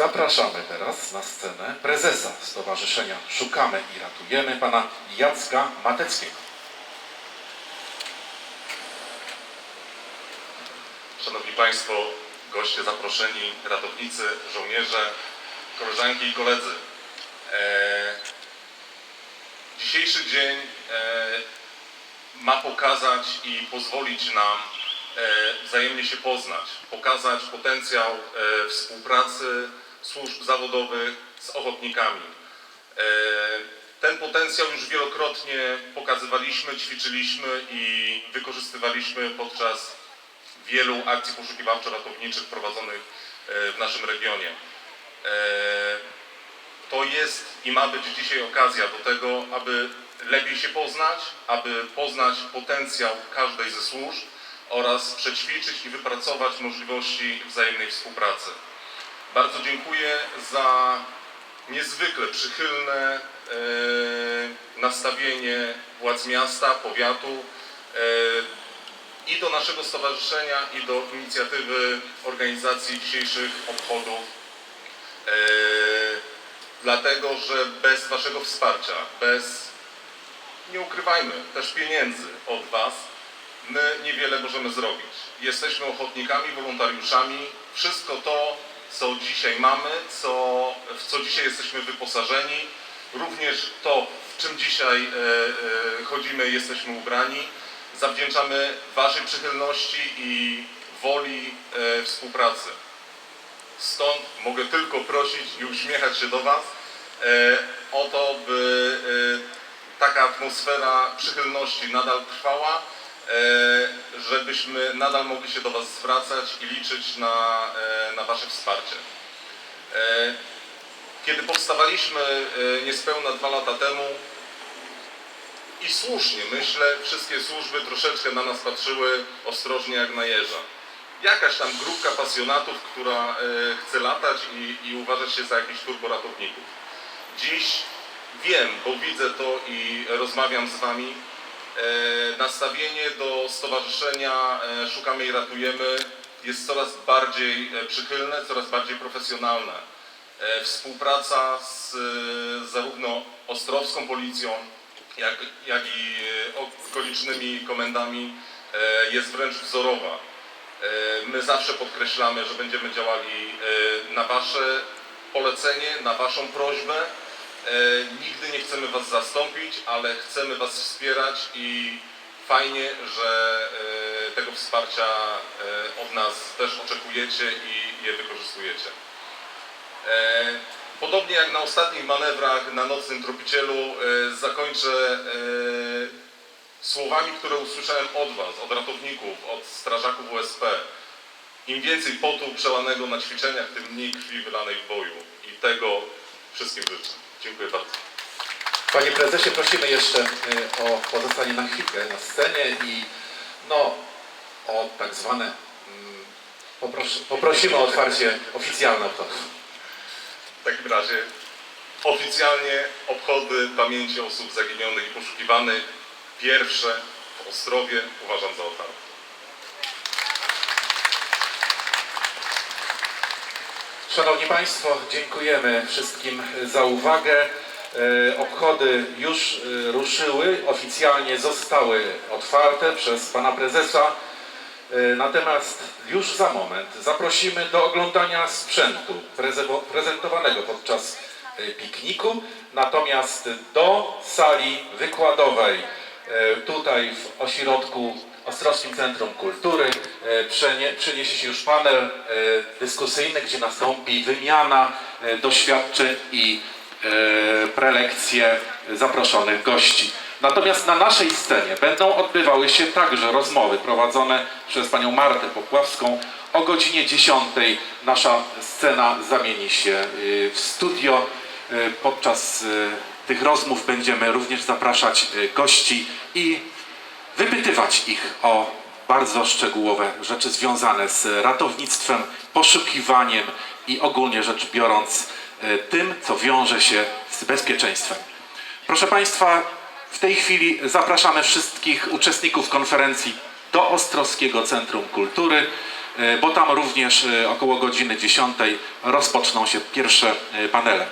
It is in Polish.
Zapraszamy teraz na scenę prezesa Stowarzyszenia Szukamy i Ratujemy, pana Jacka Mateckiego. Szanowni Państwo, goście zaproszeni, ratownicy, żołnierze, koleżanki i koledzy. E, dzisiejszy dzień e, ma pokazać i pozwolić nam e, wzajemnie się poznać, pokazać potencjał współpracy służb zawodowych z ochotnikami. E, Ten potencjał już wielokrotnie pokazywaliśmy, ćwiczyliśmy i wykorzystywaliśmy podczas wielu akcji poszukiwawczo-ratowniczych prowadzonych e, w naszym regionie. E, To jest i ma być dzisiaj okazja do tego, aby lepiej się poznać, aby poznać potencjał każdej ze służb oraz przećwiczyć i wypracować możliwości wzajemnej współpracy. Bardzo dziękuję za niezwykle przychylne e, nastawienie władz miasta, powiatu e, i do naszego stowarzyszenia, i do inicjatywy organizacji dzisiejszych obchodów. E, dlatego, że bez Waszego wsparcia, bez, nie ukrywajmy, też pieniędzy od Was, my niewiele możemy zrobić. Jesteśmy ochotnikami, wolontariuszami. Wszystko to, co dzisiaj mamy, co, w co dzisiaj jesteśmy wyposażeni, również to, w czym dzisiaj e, e, chodzimy jesteśmy ubrani, zawdzięczamy Waszej przychylności i woli e, współpracy. Stąd mogę tylko prosić i uśmiechać się do Was o to, by taka atmosfera przychylności nadal trwała, żebyśmy nadal mogli się do Was zwracać i liczyć na, e, na Wasze wsparcie. E, Kiedy powstawaliśmy e, niespełna dwa lata temu, i słusznie, myślę, wszystkie służby troszeczkę na nas patrzyły ostrożnie jak na jeża. Jakaś tam grupka pasjonatów, która e, chce latać i, i uważać się za jakichś turboratowników. Dziś wiem, bo widzę to i rozmawiam z Wami, e, nastawienie do stowarzyszenia e, Szukamy i Ratujemy jest coraz bardziej e, przychylne, coraz bardziej profesjonalne. E, Współpraca z e, zarówno ostrowską policją, jak, jak i e, okolicznymi komendami e, jest wręcz wzorowa. E, My zawsze podkreślamy, że będziemy działali e, na Wasze polecenie, na Waszą prośbę. E, Nigdy nie chcemy Was zastąpić, ale chcemy Was wspierać i fajnie, że e, tego wsparcia e, od nas też oczekujecie i je wykorzystujecie. Podobnie jak na ostatnich manewrach na nocnym tropicielu zakończę słowami, które usłyszałem od Was, od ratowników, od strażaków USP. Im więcej potu przelanego na ćwiczeniach, tym mniej krwi wylanej w boju. I tego wszystkim życzę. Dziękuję bardzo. Panie prezesie, prosimy jeszcze y, o pozostanie na chwilkę na scenie i no, o tak zwane, mm, popros poprosimy o otwarcie oficjalne obchody. W takim razie oficjalnie obchody pamięci osób zaginionych i poszukiwanych pierwsze w Ostrowie uważam za otwarte. Szanowni Państwo, dziękujemy wszystkim za uwagę. E, Obchody już e, ruszyły, oficjalnie zostały otwarte przez Pana Prezesa. E, Natomiast już za moment zaprosimy do oglądania sprzętu prezentowanego podczas pikniku. Natomiast do sali wykładowej tutaj w ośrodku Ostrowskim Centrum Kultury e, przenie- przyniesie się już panel e, dyskusyjny, gdzie nastąpi wymiana e, doświadczeń i prelekcje zaproszonych gości. Natomiast na naszej scenie będą odbywały się także rozmowy prowadzone przez panią Martę Popławską. O godzinie 10 nasza scena zamieni się w studio. Podczas tych rozmów będziemy również zapraszać gości i wypytywać ich o bardzo szczegółowe rzeczy związane z ratownictwem, poszukiwaniem i ogólnie rzecz biorąc e, tym, co wiąże się z bezpieczeństwem. Proszę Państwa, w tej chwili zapraszamy wszystkich uczestników konferencji do Ostrowskiego Centrum Kultury. e, bo tam również e, około godziny 10 rozpoczną się pierwsze panele.